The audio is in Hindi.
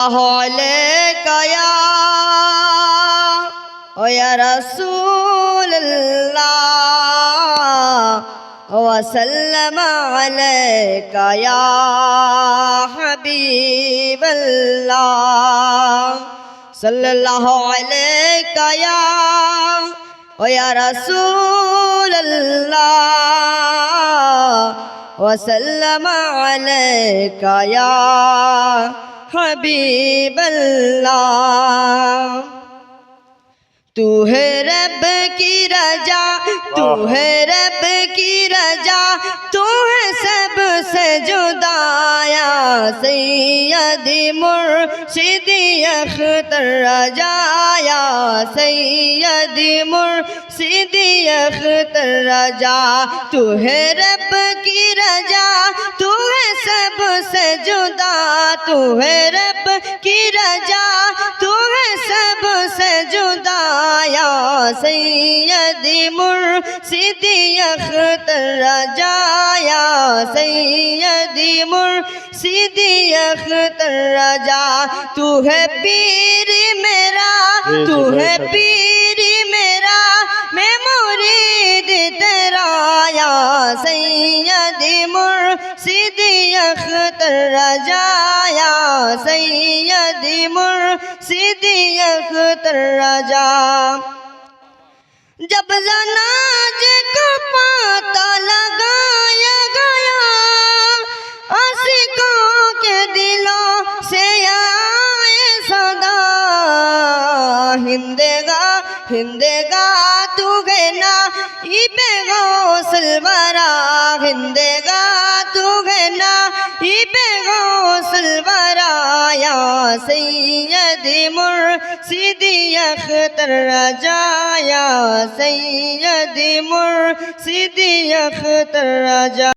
হলে কয়া ওয়া রাসূলুল্লাহ ওয়াসাল্লাম আলাইকা ইয়া হাবিবাল্লাহ, সাল্লাল্লাহু আলাইকা ইয়া ওয়া রাসূলুল্লাহ ওয়াসাল্লাম আলাইকা ইয়া हबीब तू है रब की रजा तू है रब की रजा तू है सबसे जुदाया सैयद मुर्शिद अख्तर रजाया सैयद मुर्शिद अख्तर रजा। तू है रब की रजा तू है सब सबसे जुदा तू है रब की रजा तू है सबसे जुदा या सैयदी मुर्शिदी अख्तर रजा या सैयदी मुर्शिदी अख्तर रजा। तू है पीर मेरा तू है पीर मुरीद तेरा या सैयदी मुर्शिदी अख्तर रजा या सैयदी मुर्शिदी अख्तर रजा जब जनाज का हिंदेगा हिंदेगा तू गना इबे गौसलवरा हिंदेगा तू गना इबे गौसलवरा या सैयदी मुर्शिदी अख्तर रजा या सैयदी मुर्शिदी अख्तर रजा